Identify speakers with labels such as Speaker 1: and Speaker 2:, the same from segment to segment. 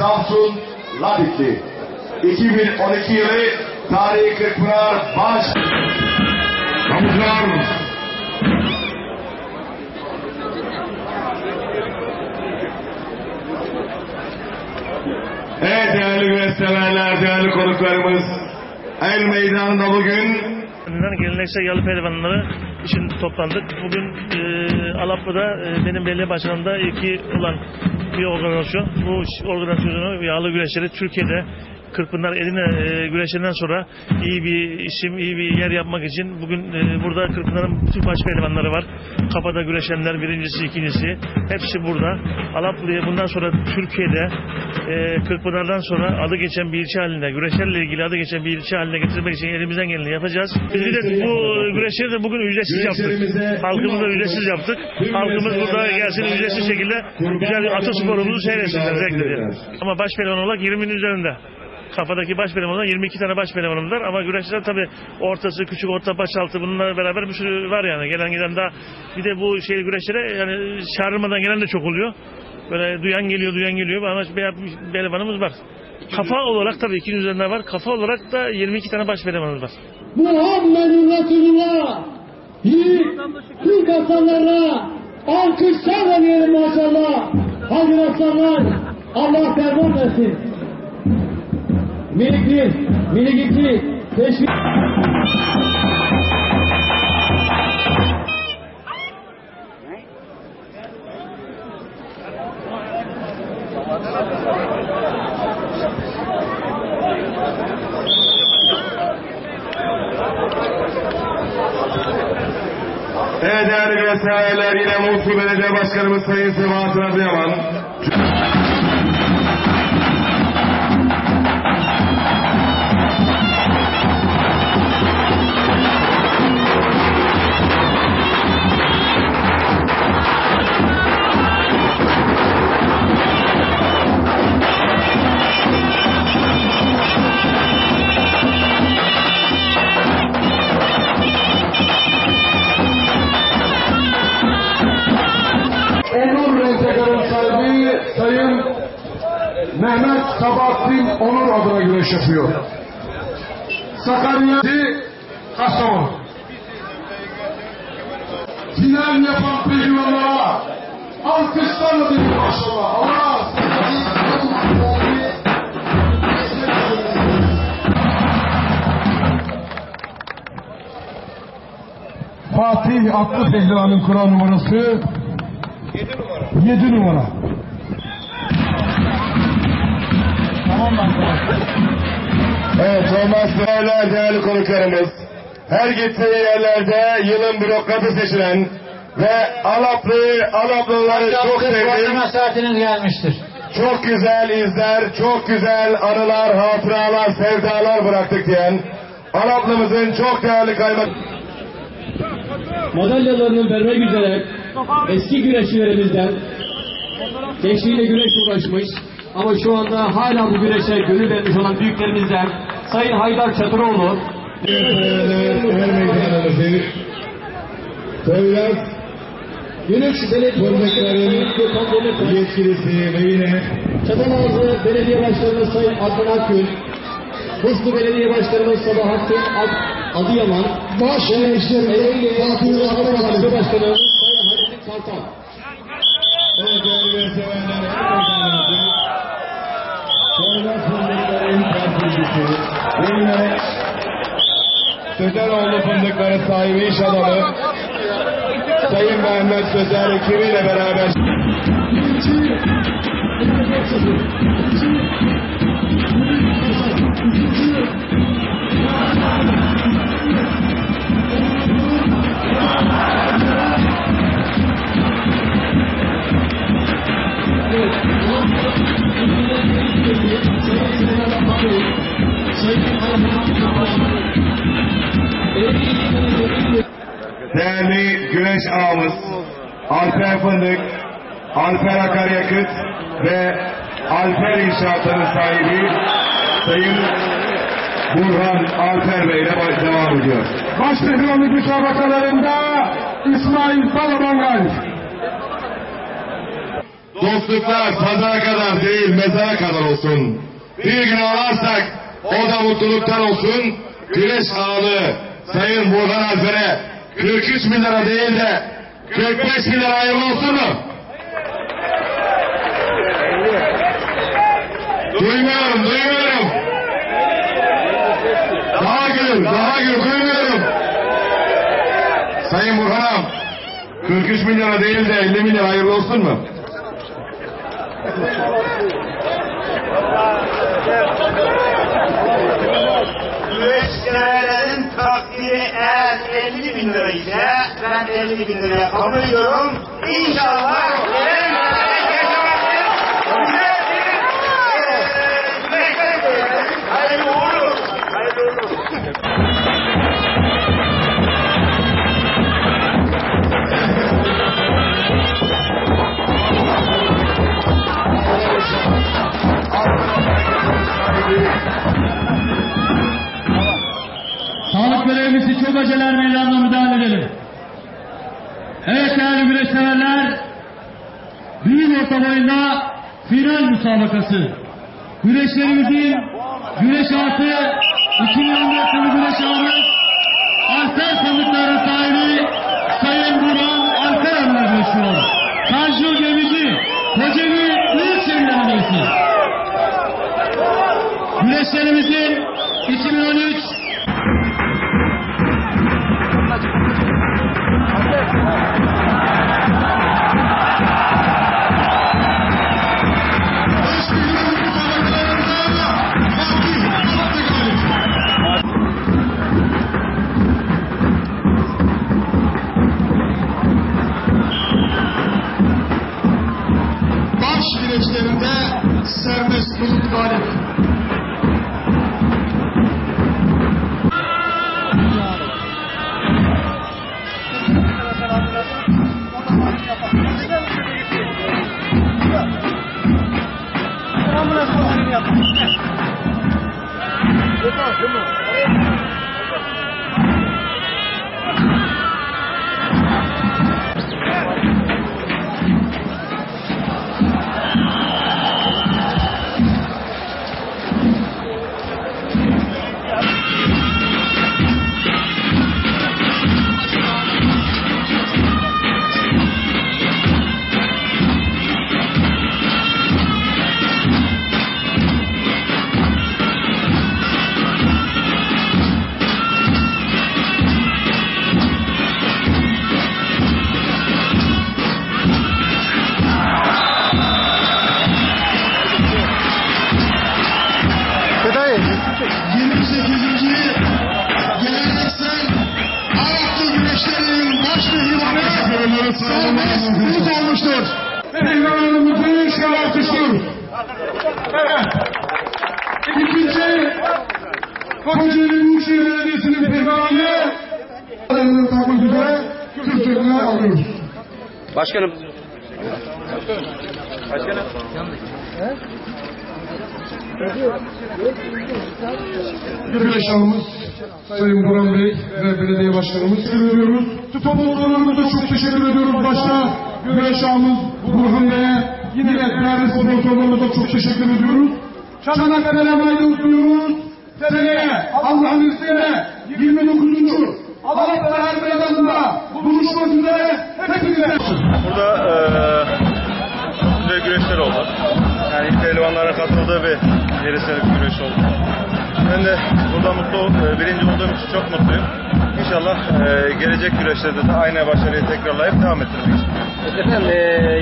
Speaker 1: Samsun Ladikli. 2012 yılı Tarihi Kırkpınar Baş Kamucular Evet değerli güreş severler, değerli konuklarımız. El meydanında bugün
Speaker 2: geleneksel yalı pehlivanları için toplandık. Bugün e, Alaplı'da e, benim belediye başkanımda ilki olan bir organizasyon. Bu organizasyonu yağlı güreşleri Türkiye'de Kırkpınar Eline e, güreşinden sonra iyi bir isim, iyi bir yer yapmak için bugün e, burada Kırkpınar'ın bütün baş pehlivanları var. Kapıda güreşenler birincisi, ikincisi hepsi burada. Alaplı'ya bundan sonra Türkiye'de e, Kırkpınar'dan sonra adı geçen bir ilçe haline, güreşlerle ilgili adı geçen bir ilçe haline getirmek için elimizden geleni yapacağız. Bir de bu güreşleri de bugün ücretsiz yaptık. Halkımıza ücretsiz yaptık. Halkımız burada gelsin ücretsiz şekilde güzel bir atı sporumuzu seyretsinler. Ama baş olarak 20'nin üzerinde. Kafadaki baş pehlivanlar 22 tane baş pehlivanımız var ama güreşçiler tabi ortası, küçük, orta, baş altı bununla beraber bir sürü var yani. Gelen giden daha bir de bu şey güreşlere yani çağrılmadan gelen de çok oluyor. Böyle duyan geliyor, duyan geliyor ama bir pehlivanımız var. Kafa olarak tabii iki üzerinde var. Kafa olarak da 22 tane baş pehlivanımız var.
Speaker 3: Muhammedun Resulullah Yiğit Türk aslanlarına alkışlarla diyelim maşallah. Hadi aslanlar Allah ferman versin. Minik bir, minik iki, teşvik.
Speaker 1: Evet değerli severler yine Musul Belediye Başkanımız Sayın Sebahattin Adıyaman.
Speaker 4: Mehmet Sabahattin Onur adına güreş yapıyor. Sakarya Kastamonu. Final yapan pehlivanlara alkışlarla değil maşallah. Allah Fatih Atlı Pehlivan'ın kural numarası 7 numara.
Speaker 1: Evet olmaz değerler değerli konuklarımız. Her gittiği yerlerde yılın bürokratı seçilen ve Alaplı, Alaplıları çok sevdiğim
Speaker 3: saatiniz gelmiştir.
Speaker 1: çok güzel izler, çok güzel anılar, hatıralar, sevdalar bıraktık diyen Alaplımızın çok değerli kaymak
Speaker 5: madalyalarını vermek üzere eski güreşçilerimizden gençliğiyle güreş uğraşmış ama şu anda hala bu güreşe gönül vermiş olan büyüklerimizden Sayın Haydar Çatıroğlu. Belediye Başkanı Gökhan Demirtaş
Speaker 1: yetkilisi ve yine
Speaker 5: Çatalazı Belediye Başkanı Sayın Adnan Akgül Hızlı Belediye Başkanımız Sabahattin Ad- Adıyaman
Speaker 4: Baş güreşlerinde
Speaker 5: Ereğli
Speaker 4: Fatih
Speaker 5: Belediye Başkanı. Başkanımız Sayın Halil Kartal
Speaker 1: Değerli sevenler her meydanımızda Poyraz Fındıkların temsilcisi ve yine Sözeroğlu Fındıkları sahibi iş adamı Sayın Mehmet Sözer ekibiyle beraber değerli güneş ağamız Alper Fındık, Alper Akaryakıt ve Alper İnşaat'ın sahibi Sayın Burhan Alper Bey ile devam ediyor.
Speaker 4: Baş pehlivanlık müsabakalarında İsmail Balaban galip.
Speaker 1: Dostluklar pazara kadar değil mezara kadar olsun. Bir gün ağlarsak o da mutluluktan olsun. Güneş ağlı Sayın Burhan Alper'e 43 bin lira değil de 45 bin lira hayırlı olsun mu? Duymuyorum, duymuyorum. Daha gül, daha gül, duymuyorum. Sayın Burhan'ım, 43 bin lira değil de 50 bin lira hayırlı olsun mu?
Speaker 6: Eğer 50 bin lira ise ben 50 bin liraya kabul ediyorum. İnşallah. Gelen
Speaker 3: aceler meydanına müdahale edelim. Evet değerli güreş severler, büyük orta boyunda final müsabakası. Güreşlerimizin güreş artı 2014 yılı güreş ağımız Alper sandıkları
Speaker 4: Baş güreşlerinde serbest bulut galip. Geleneksel Evet. İkinci Kocaeli Büyükşehir Belediyesi'nin pehlivanı adını takmak üzere Türkiye'ne alıyoruz.
Speaker 5: Başkanım.
Speaker 4: Güreş ağımız Sayın Burhan Bey ve belediye başkanımız teşekkür ediyoruz. Sponsorlarımıza çok teşekkür ediyoruz. Başta güreş ağımız Burhan Bey'e yine değerli sponsorlarımıza çok teşekkür ediyoruz. Çanakkale Maydanozu'nuz seneye Allah'ın
Speaker 7: gelecek güreşlerde de aynı başarıyı tekrarlayıp devam ettirmek istiyorum.
Speaker 5: Efendim e,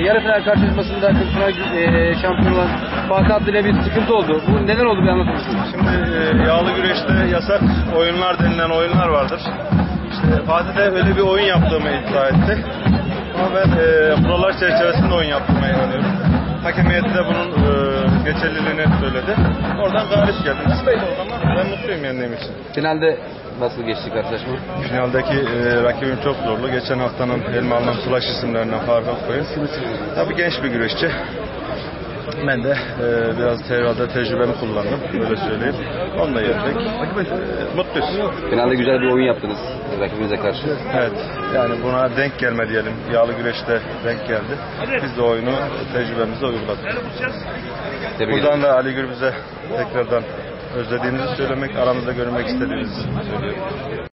Speaker 5: yarı final karşılaşmasında Kırkpınar e, şampiyon olan Fatih Abdü ile bir sıkıntı oldu. Bu neden oldu bir anlatır mısınız?
Speaker 7: Şimdi eee, yağlı güreşte yasak oyunlar denilen oyunlar vardır. İşte Fatih de öyle bir oyun yaptığımı iddia etti. Ama ben eee kurallar çerçevesinde oyun yaptığıma inanıyorum. Hakem heyeti de bunun eee, geçerliliğini söyledi. Oradan galip geldim. Kısmetse o zaman ben mutluyum yendiğim için.
Speaker 5: Finalde nasıl geçti karşılaşma?
Speaker 7: Finaldeki e, rakibim çok zorlu. Geçen haftanın Elmalı'nın Flash isimlerinden fark koyun. Tabii genç bir güreşçi. Ben de e, biraz herhalde tecrübemi kullandım. Böyle söyleyeyim. Onunla yendik. E, mutluyuz.
Speaker 8: Finalde güzel bir oyun yaptınız rakibinize karşı.
Speaker 7: Evet. Yani buna denk gelme diyelim. Yağlı güreşte denk geldi. Biz de oyunu tecrübemizle uyguladık.
Speaker 8: Ederim.
Speaker 7: Buradan da Ali Gürbüz'e tekrardan özlediğimizi söylemek, aramızda görmek istediğimizi söylüyorum.